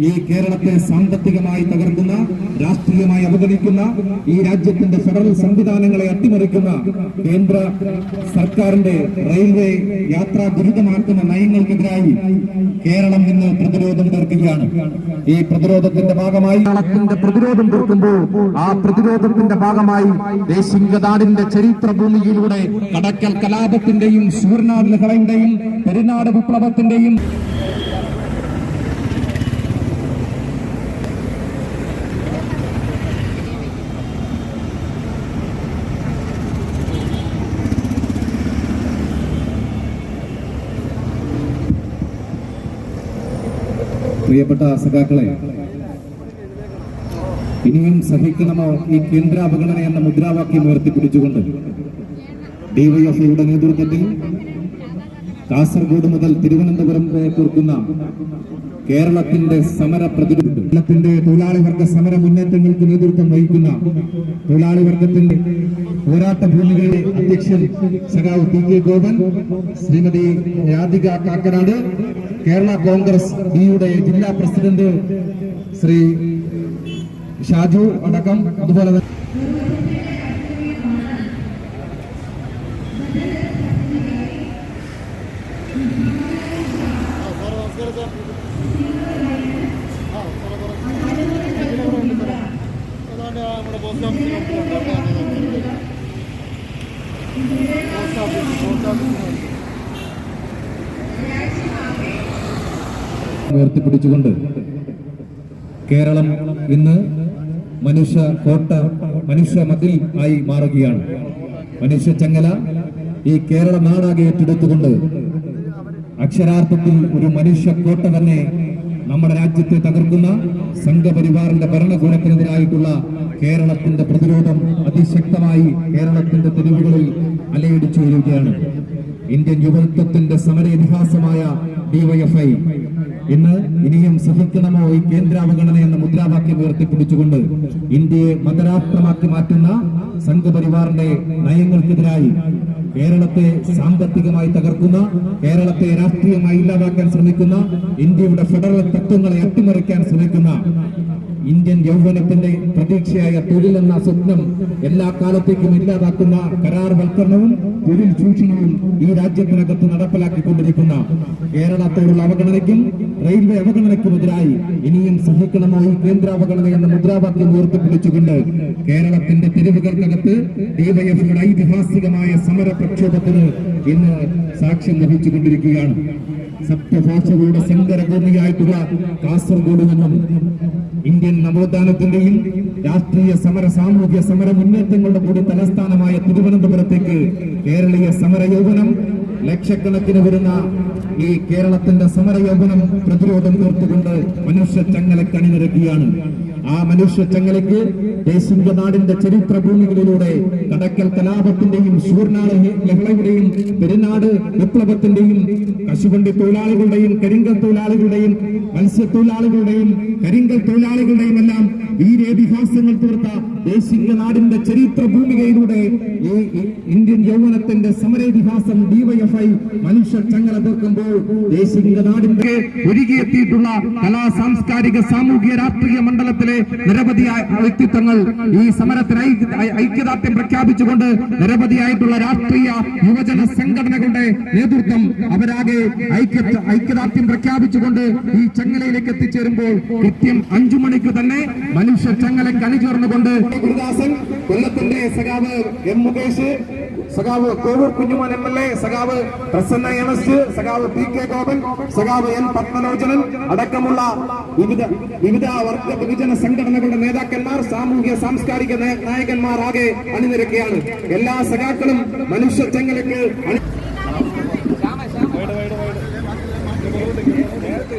ഈ കേരളത്തെ സാമ്പത്തികമായി തകർക്കുന്ന രാഷ്ട്രീയമായി അവഗണിക്കുന്ന ഈ രാജ്യത്തിന്റെ ഫെഡറൽ സംവിധാനങ്ങളെ അട്ടിമറിക്കുന്ന കേന്ദ്ര സർക്കാരിന്റെ റെയിൽവേ യാത്രാ ദുരിതമാക്കുന്ന നയങ്ങൾക്കെതിരായി കേരളം ഇന്ന് പ്രതിരോധം തീർക്കുകയാണ്. ഈ പ്രതിരോധത്തിന്റെ ഭാഗമായി കേരളത്തിന്റെ പ്രതിരോധം തീർക്കുമ്പോൾ ആ പ്രതിരോധത്തിന്റെ ഭാഗമായി ദേശിംഗനാടിന്റെ ചരിത്ര ഭൂമിയിലൂടെ കടക്കൽ കലാപത്തിന്റെയും ശൂർനാട് ലഹളയുടെയും പെരുന്നാട് വിപ്ലവത്തിന്റെയും പ്രിയപ്പെട്ട സഖാക്കളെ ഇനിയും സഹിക്കണമോ ഈ കേന്ദ്ര അവഗണന എന്ന മുദ്രാവാക്യം ഉയർത്തിപ്പിടിച്ചുകൊണ്ട് ഡിവൈഎഫ്ഐയുടെ നേതൃത്വത്തിൽ കാസർഗോഡ് മുതൽ തിരുവനന്തപുരം വരെ തീർക്കുന്ന കേരളത്തിന്റെ സമര പ്രതിരോധം കേരളത്തിന്റെ തൊഴിലാളി വർഗ സമര മുന്നേറ്റങ്ങൾക്ക് നേതൃത്വം വഹിക്കുന്ന തൊഴിലാളി വർഗത്തിന്റെ പോരാട്ട ഭൂമികളുടെ അധ്യക്ഷൻ സഖാവ് പി കെ ഗോപൻ ശ്രീമതി രാധിക കാക്കനാട് കേരള കോൺഗ്രസ് ബിയുടെ ജില്ലാ പ്രസിഡന്റ് ശ്രീ ഷാജു അടക്കം അതുപോലെ തന്നെ നമ്മുടെ ഉയർത്തിപ്പിടിച്ചുകൊണ്ട് കേരളം ഇന്ന് മനുഷ്യ കോട്ട മനുഷ്യ മതിൽ ആയി മാറുകയാണ്. മനുഷ്യ ചങ്ങല ഈ കേരള നാടാകെ ഏറ്റെടുത്തുകൊണ്ട് അക്ഷരാർത്ഥത്തിൽ ഒരു മനുഷ്യ കോട്ട തന്നെ നമ്മുടെ രാജ്യത്തെ തകർക്കുന്ന സംഘപരിവാറിന്റെ ഭരണകൂടത്തിനെതിരായിട്ടുള്ള കേരളത്തിന്റെ പ്രതിരോധം അതിശക്തമായി കേരളത്തിന്റെ തെരുവുകളിൽ അലയടിച്ചു വരികയാണ്. ഇന്ത്യൻ യുവത്വത്തിന്റെ സമര ഇതിഹാസമായ ഡിവൈഎഫ്ഐ ഇന്ന് ഇനിയും സഹിക്കണമോ ഈ കേന്ദ്രാവഗണന എന്ന മുദ്രാവാക്യം ഉയർത്തിപ്പിടിച്ചുകൊണ്ട് ഇന്ത്യയെ മതരാഷ്ട്രമാക്കി മാറ്റുന്ന സംഘപരിവാറിന്റെ നയങ്ങൾക്കെതിരായി കേരളത്തെ സാമ്പത്തികമായി തകർക്കുന്ന കേരളത്തെ രാഷ്ട്രീയമായി ഇല്ലാതാക്കാൻ ശ്രമിക്കുന്ന ഇന്ത്യയുടെ ഫെഡറൽ തത്വങ്ങളെ അട്ടിമറിക്കാൻ ശ്രമിക്കുന്ന ഇന്ത്യൻ യൗവനത്തിന്റെ പ്രതീക്ഷയായ തൊഴിൽ എന്ന സ്വപ്നം എല്ലാ കാലത്തേക്കും ഇല്ലാതാക്കുന്ന കരാർ കരാർവൽക്കരണവും തൊഴിൽ ചൂഷണവും ഈ രാജ്യത്തിനകത്ത് നടപ്പിലാക്കിക്കൊണ്ടിരിക്കുന്ന കേരളത്തോടുള്ള അവഗണനയ്ക്കും റെയിൽവേ അവഗണനയ്ക്കുമെതിരായി ഇനിയും സഹിക്കണമോ ഈ കേന്ദ്ര അവഗണന എന്ന മുദ്രാവാക്യം ഉയർത്തിപ്പിടിച്ചുകൊണ്ട് കേരളത്തിന്റെ തെരുവുകൾക്കകത്ത് ഡിവൈഎഫിയുടെ ഐതിഹാസികമായ സമര പ്രക്ഷോഭത്തിന് ഇന്ന് സാക്ഷ്യം വഹിച്ചുകൊണ്ടിരിക്കുകയാണ്. സപ്തഭാഷകളുടെ സങ്കരഭൂമിയായിട്ടുള്ള കാസർഗോഡ് നിന്നും ഇന്ത്യൻ നവോത്ഥാനത്തിന്റെയും രാഷ്ട്രീയ സമര സാമൂഹ്യ സമര മുന്നേറ്റങ്ങളുടെ കൂടി തലസ്ഥാനമായ തിരുവനന്തപുരത്തേക്ക് കേരളീയ സമര യൗവനം ലക്ഷക്കണക്കിന് വരുന്ന ഈ കേരളത്തിന്റെ സമരയോഗനം പ്രതിരോധം തീർത്തുകൊണ്ട് മനുഷ്യ ചങ്ങലക്ക് അണിനിരക്കുകയാണ് ആ മനുഷ്യ ചങ്ങലയ്ക്ക് ദേശിംഗ നാടിന്റെ ചരിത്ര ഭൂമികളിലൂടെ കടക്കൽ കലാപത്തിന്റെയും ശൂർനാട് ലഹളയുടെയും പെരുന്നാട് വിപ്ലവത്തിന്റെയും കശുവണ്ടി തൊഴിലാളികളുടെയും കരിങ്കൽ തൊഴിലാളികളുടെയും മത്സ്യത്തൊഴിലാളികളുടെയും കരിങ്കൽ തൊഴിലാളികളുടെയും എല്ലാം വീരേതിഹാസങ്ങൾ തീർത്ത ദേശിംഗ നാടിന്റെ ചരിത്ര ഭൂമികയിലൂടെ ഈ ഇന്ത്യൻ യൗവനത്തിന്റെ സമരേതിഹാസം ഡിവൈഎഫ്ഐ മനുഷ്യ ചങ്ങല തീർക്കുമ്പോൾ ദേശിംഗ നാടിന്റെ ഒരുകിയെത്തിയിട്ടുള്ള കലാ സാംസ്കാരിക സാമൂഹിക രാഷ്ട്രീയ മണ്ഡലത്തിലെ നിരവധി വ്യക്തിത്വങ്ങൾ ഈ സമരത്തിന് ഐക്യദാർഢ്യം പ്രഖ്യാപിച്ചുകൊണ്ട് നിരവധിയായിട്ടുള്ള രാഷ്ട്രീയ യുവജന സംഘടനകളുടെ നേതൃത്വം അവരാകെ ഐക്യ ഐക്യദാർഢ്യം പ്രഖ്യാപിച്ചുകൊണ്ട് ഈ ചങ്ങലയിലേക്ക് എത്തിച്ചേരുമ്പോൾ കൃത്യം അഞ്ചു മണിക്ക് തന്നെ മനുഷ്യ ചങ്ങലയ്ക്ക് അണിചേർന്നുകൊണ്ട് ഗുരുദാസൻ കൊല്ലത്തിന്റെ സഖാവ് എം മുകേഷ് സഖാവ് Kovoor Kunjumon M L A സഖാവ് പ്രസന്ന എം എസ് സഖാവ് പി കെ ഗോപൻ സഖാവ് എൻ പത്മലോചനൻ അടക്കമുള്ള വിവിധ വിവിധ വർഗ വിഭജന സംഘടനകളുടെ നേതാക്കന്മാർ സാമൂഹ്യ സാംസ്കാരിക നയ- നായകന്മാർ ആകെ അണിനിരക്കുകയാണ്. എല്ലാ സഖാക്കളും മനുഷ്യ ചെങ്ങലക്ക് അണി നേരത്തെ